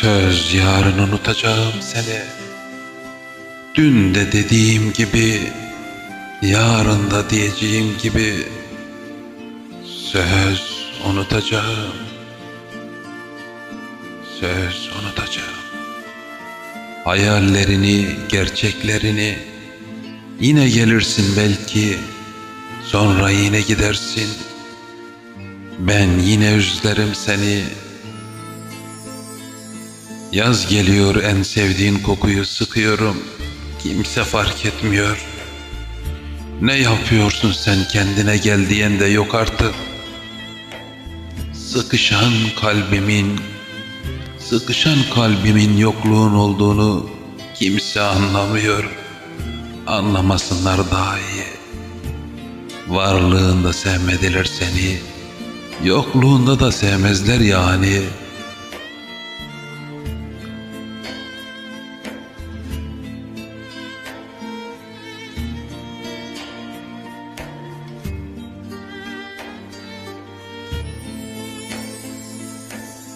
Söz yarın unutacağım seni. Dün de dediğim gibi, yarın da diyeceğim gibi söz unutacağım. Söz unutacağım. Hayallerini, gerçeklerini yine gelirsin belki. Sonra yine gidersin. Ben yine üzlerim seni. Yaz geliyor en sevdiğin kokuyu sıkıyorum. Kimse fark etmiyor. Ne yapıyorsun sen kendine gel diyen de yok artık. Sıkışan kalbimin, sıkışan kalbimin yokluğun olduğunu kimse anlamıyor. Anlamasınlar daha iyi. Varlığında sevmediler seni, yokluğunda da sevmezler yani.''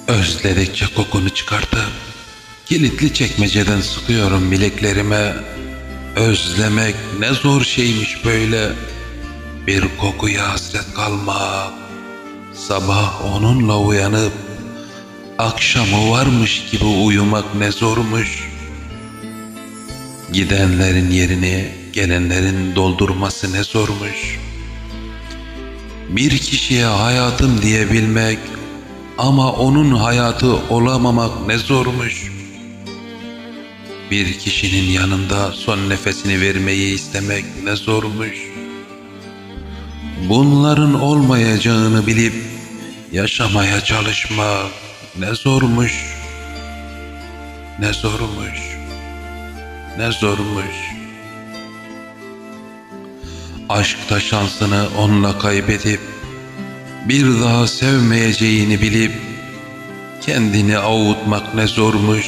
Özledikçe kokunu çıkartıp kilitli çekmeceden sıkıyorum bileklerime. Özlemek ne zor şeymiş böyle. Bir kokuya hasret kalmak. Sabah onunla uyanıp akşamı varmış gibi uyumak ne zormuş. Gidenlerin yerini gelenlerin doldurması ne zormuş. Bir kişiye hayatım diyebilmek ama onun hayatı olamamak ne zormuş. Bir kişinin yanında son nefesini vermeyi istemek ne zormuş. Bunların olmayacağını bilip yaşamaya çalışmak ne zormuş. Ne zormuş. Ne zormuş. Aşkta şansını onunla kaybedip bir daha sevmeyeceğini bilip kendini avutmak ne zormuş.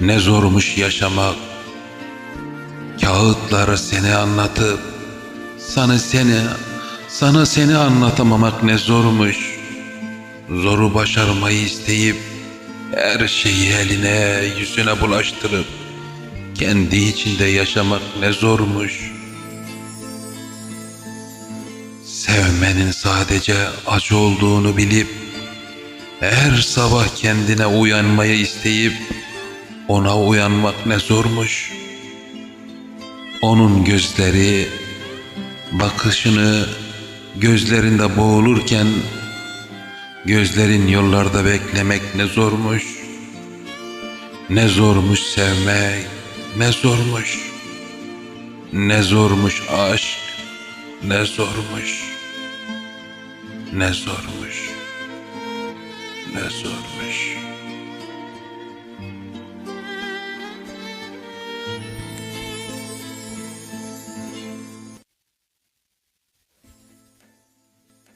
Ne zormuş yaşamak. Kağıtlara seni anlatıp sana seni sana seni anlatamamak ne zormuş. Zoru başarmayı isteyip her şeyi eline yüzüne bulaştırıp kendi içinde yaşamak ne zormuş.'' Sevmenin sadece acı olduğunu bilip her sabah kendine uyanmayı isteyip ona uyanmak ne zormuş. Onun gözleri bakışını gözlerinde boğulurken gözlerin yollarda beklemek ne zormuş. Ne zormuş sevmek, ne zormuş. Ne zormuş aşk, ne zormuş. Ne zormuş. Ne zormuş.